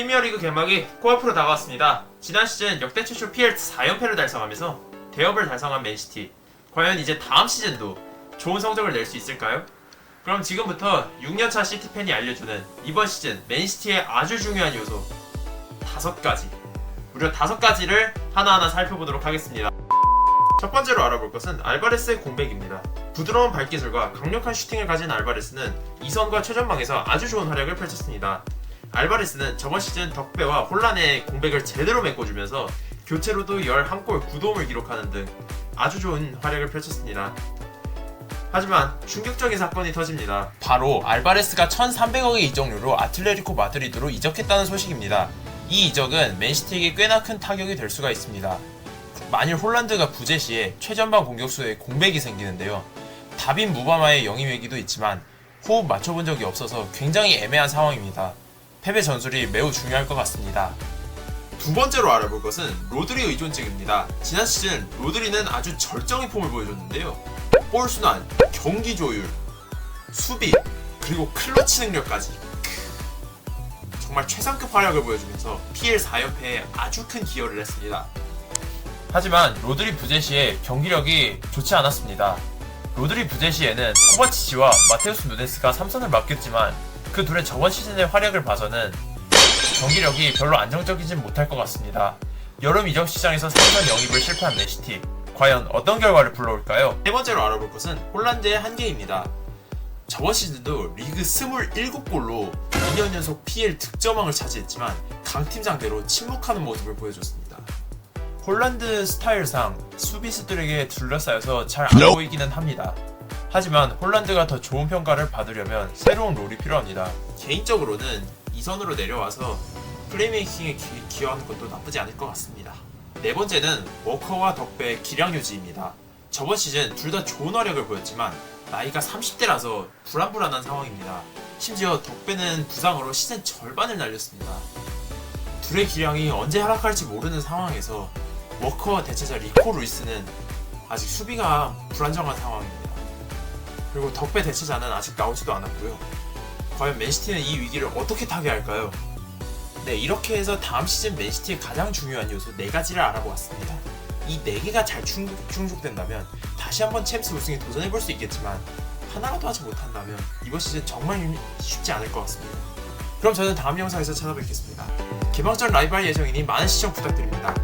프리미어리그 개막이 코앞으로 다가왔습니다. 지난 시즌 역대 최초 PL 4연패를 달성하면서 대업을 달성한 맨시티. 과연 이제 다음 시즌도 좋은 성적을 낼 수 있을까요? 그럼 지금부터 6년차 시티 팬이 알려주는 이번 시즌 맨시티의 아주 중요한 요소 다섯 가지 무려 다섯 가지를 하나하나 살펴보도록 하겠습니다. 첫 번째로 알아볼 것은 알바레스의 공백입니다. 부드러운 발기술과 강력한 슈팅을 가진 알바레스는 이선과 최전방에서 아주 좋은 활약을 펼쳤습니다. 알바레스는 저번 시즌 덕배와 혼란의 공백을 제대로 메꿔주면서 교체로도 11골 9도움을 기록하는 등 아주 좋은 활약을 펼쳤습니다. 하지만 충격적인 사건이 터집니다. 바로 알바레스가 1,300억의 이적료로 아틀레티코 마드리드로 이적했다는 소식입니다. 이 이적은 맨시티에게 꽤나 큰 타격이 될 수가 있습니다. 만일 홀란드가 부재 시에 최전방 공격수에 공백이 생기는데요. 다빈 무바마의 영입 얘기도 있지만 호흡 맞춰본 적이 없어서 굉장히 애매한 상황입니다. 패배 전술이 매우 중요할 것 같습니다. 두 번째로 알아볼 것은 로드리 의존증입니다. 지난 시즌 로드리는 아주 절정의 폼을 보여줬는데요. 볼 순환, 경기 조율, 수비, 그리고 클러치 능력까지 크, 정말 최상급 활약을 보여주면서 PL 4연패에 아주 큰 기여를 했습니다. 하지만 로드리 부재 시에 경기력이 좋지 않았습니다. 로드리 부재 시에는 코바치치와 마테우스 누네스가 삼선을 맡겼지만 그 둘의 저번 시즌의 활약을 봐서는 경기력이 별로 안정적이진 못할 것 같습니다. 여름 이적 시장에서 삼선 영입을 실패한 맨시티 과연 어떤 결과를 불러올까요? 세 번째로 알아볼 것은 홀란드의 한계입니다. 저번 시즌도 리그 27골로 2년 연속 PL 득점왕을 차지했지만 강팀 상대로 침묵하는 모습을 보여줬습니다. 홀란드 스타일상 수비수들에게 둘러싸여서 잘 안 보이기는 합니다. 하지만 홀란드가 더 좋은 평가를 받으려면 새로운 롤이 필요합니다. 개인적으로는 이선으로 내려와서 플레이메이킹에 기, 기여하는 것도 나쁘지 않을 것 같습니다. 네 번째는 워커와 덕배의 기량 유지입니다. 저번 시즌 둘 다 좋은 활약을 보였지만 나이가 30대라서 불안불안한 상황입니다. 심지어 덕배는 부상으로 시즌 절반을 날렸습니다. 둘의 기량이 언제 하락할지 모르는 상황에서 워커와 대체자 리코 루이스는 아직 수비가 불안정한 상황입니다. 그리고 덕배 대체자는 아직 나오지도 않았고요. 과연 맨시티는 이 위기를 어떻게 타개할까요? 네, 이렇게 해서 다음 시즌 맨시티의 가장 중요한 요소 4가지를 알아보았습니다. 이 4개가 잘 충족, 충족된다면 다시 한번 챔스 우승에 도전해볼 수 있겠지만 하나라도 하지 못한다면 이번 시즌 정말 쉽지 않을 것 같습니다. 그럼 저는 다음 영상에서 찾아뵙겠습니다. 개막전 라이브 할 예정이니 많은 시청 부탁드립니다.